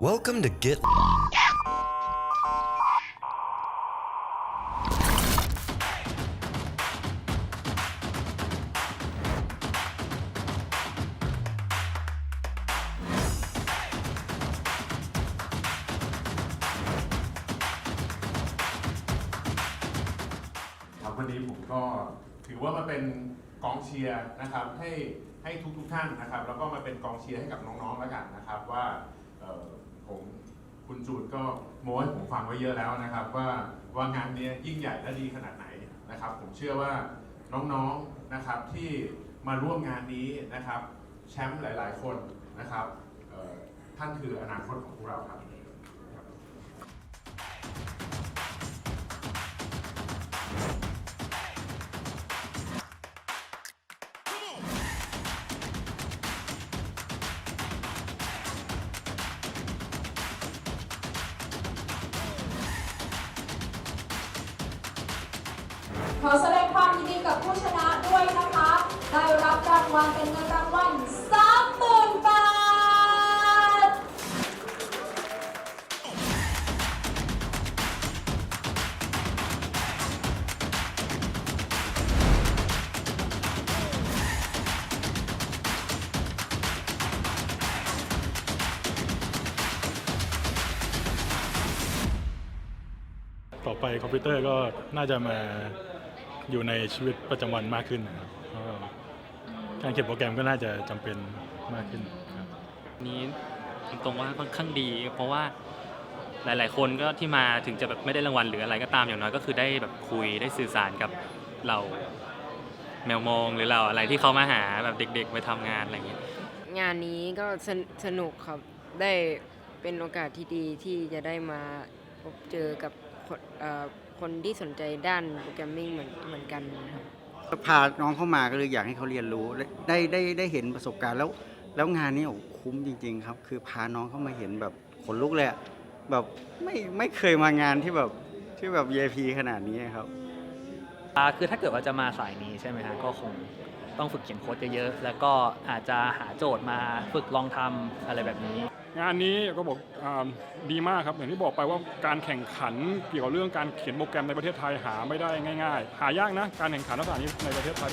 Welcome to Get ครับวันนี้ผมก็ถือว่ามาเป็นกองเชียร์นะครับให้ให้ทุกทุกๆท่านนะครับ แล้วก็มาเป็นกองเชียร์ให้กับน้องๆแล้วกันนะครับว่า ผมคุณจูดก็โม้ให้ผมฟังไว้เยอะแล้วนะครับ ว่าว่างานนี้ยิ่งใหญ่และดีขนาดไหนนะครับ ผมเชื่อว่าน้องๆนะครับที่มาร่วมงานนี้นะครับ แชมป์หลาย ๆ คนนะครับท่านคืออนาคตของพวกเราครับ ขอแสดงความยินดีกับผู้ชนะด้วยนะคะ ได้รับรางวัลเป็นเงินรางวัล30,000บาท ต่อไปคอมพิวเตอร์ก็น่าจะมา อยู่ในชีวิตประจำวันมากขึ้นนะครับก็การเขียนโปรแกรมก็น่าจะจำเป็นมากขึ้นครับ นี้ตรงๆว่าค่อนข้างดี เพราะว่าหลาย ๆ คนก็ที่มาถึงจะแบบไม่ได้รางวัลหรืออะไรก็ตามอย่างน้อยก็คือได้แบบคุยได้สื่อสารกับเราแมวมองหรือเราอะไรที่เขามาหาแบบเด็ก ๆ ไปทำงานอะไรอย่างเงี้ย งานนี้ก็สนสนุกครับ ได้เป็นโอกาสที่ดีที่จะได้มาพบเจอกับคนเอ่อ คนที่สนใจด้านโปรแกรมมิ่งเหมือนเหมือนกันครับ พาน้องเข้ามาก็เลยอยากให้เขาเรียนรู้และได้ได้ได้เห็นประสบการณ์แล้ว แล้วงานนี้โอ้คุ้มจริง ๆ ครับ คือพาน้องเข้ามาเห็นแบบขนลุกเลยอะแบบไม่ไม่เคยมางานที่แบบที่แบบ VIP ขนาดนี้ครับ อ่าคือถ้าเกิดว่าจะมาสายนี้ใช่ไหมฮะก็คงต้องฝึกเขียนโค้ดเยอะๆ แล้วก็อาจจะหาโจทย์มาฝึกลองทำอะไรแบบนี้ งานนี้ก็บอกอดีมากครับอย่างที่บอกไปว่าการแข่งขันเกี่ยวกับเรื่องการเขียนโปรแกรมในประเทศไทยหาไม่ได้ง่าย ๆ หายากนะการแข่งขันลักษณะนี้ในประเทศไทย